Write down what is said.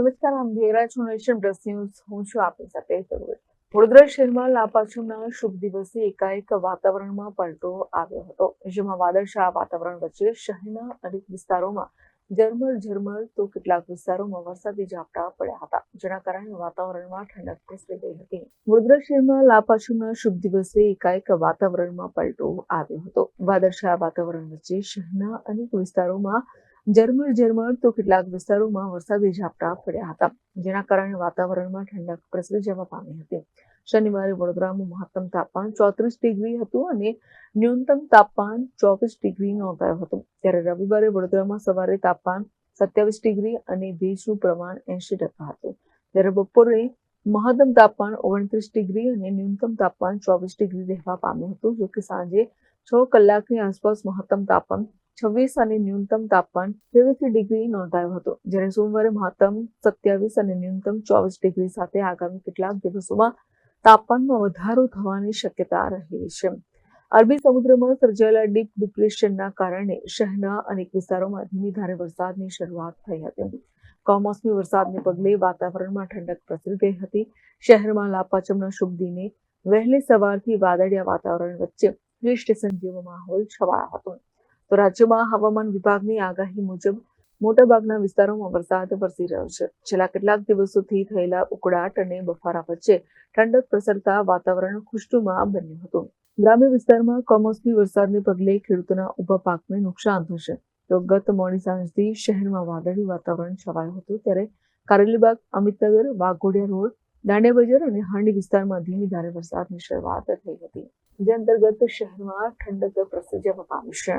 નમસ્કાર, આમ જોઈ છો નેશન પ્લસ હું છું આપની સાથે સરોવર વડોદરા શહેરમાં લાપાછમના શુભ દિવસે એકાએક વાતાવરણમાં પલટો આવ્યો હતો. જેમાં વાદળછાયા વાતાવરણ વચ્ચે શહેરના અનેક વિસ્તારોમાં ઝરમર ઝરમર તો કેટલાક વિસ્તારોમાં વરસાદી ઝાપટા પડ્યા હતા, જેના કારણે વાતાવરણમાં ઠંડક પ્રસરી ગઈ હતી. વડોદરા શહેરમાં લાપાછમના શુભ દિવસે એકાએક વાતાવરણમાં પલટો આવ્યો હતો. વાદળછાયા વાતાવરણ વચ્ચે શહેરના અનેક વિસ્તારોમાં ઝરમર ઝરમર તો કેટલાક વિસ્તારોમાં વરસાદી ઝાપટા પડ્યા હતા, જેના કારણે વાતાવરણમાં ઠંડક પ્રસરી જવા પામી હતી. શનિવારે વડોદરામાં મહત્તમ તાપમાન ચોત્રીસ ડિગ્રી હતું અને ન્યૂનતમ તાપમાન ચોવીસ ડિગ્રી નોંધાયું હતું. ત્યારે રવિવારે વડોદરામાં સવારે તાપમાન સત્યાવીસ ડિગ્રી અને ભેજનું પ્રમાણ એંશી ટકા હતું. ત્યારે બપોરે મહત્તમ તાપમાન ઓગણત્રીસ ડિગ્રી અને ન્યૂનતમ તાપમાન ચોવીસ ડિગ્રી રહેવા પામ્યું હતું જો કે સાંજે છ કલાકની આસપાસ મહત્તમ તાપમાન છવ્વીસ અને ન્યૂનતમ તાપમાન ત્રેવીસ ડિગ્રી નોંધાયું હતું, જ્યારે સોમવારે મહત્તમ સત્યાવીસ અને ન્યૂનતમ ચોવીસ ડિગ્રી સાથે આગામી કેટલાક દિવસોમાં તાપમાનમાં વધારો થવાની શક્યતા રહેલી છે. અરબી સમુદ્રમાં સર્જાયેલા ડીપ ડિપ્રેશનના કારણે શહેરના અનેક વિસ્તારોમાં ધીમી ધારે વરસાદની શરૂઆત થઈ હતી. કમોસમી વરસાદને પગલે વાતાવરણમાં ઠંડક પ્રસરી ગઈ હતી. શહેરમાં લાપાચમના શુભ દિને વહેલી સવારથી વાદળિયા વાતાવરણ વચ્ચે હિલ સ્ટેશન જેવો માહોલ છવાયો હતો. તો રાજ્યમાં હવામાન વિભાગની આગાહી મુજબ મોટાભાગના વિસ્તારોમાં વરસાદ વરસી રહ્યો છે. છેલ્લા કેટલાક દિવસોથી થયેલા ઉકળાટ અને બફારા વચ્ચે ઠંડક પ્રસરતા વાતાવરણ ખુશ્નુમા બન્યું હતું. ગ્રામ્ય વિસ્તારમાં કમોસમી વરસાદને પગલે ખેડૂતોના ઊભા પાકને નુકસાન થશે. તો ગત મોડી સાંજથી શહેરમાં વાદળી વાતાવરણ છવાયું હતું. ત્યારે કારેલીબાગ, અમિતનગર, વાઘોડિયા રોડ, દાંડિયા બજાર અને હાંડી વિસ્તારમાં ધીમી ધારે વરસાદની શરૂઆત થઈ હતી. જે અંતર્ગત શહેરમાં ઠંડક પ્રસરી જવા પામી છે.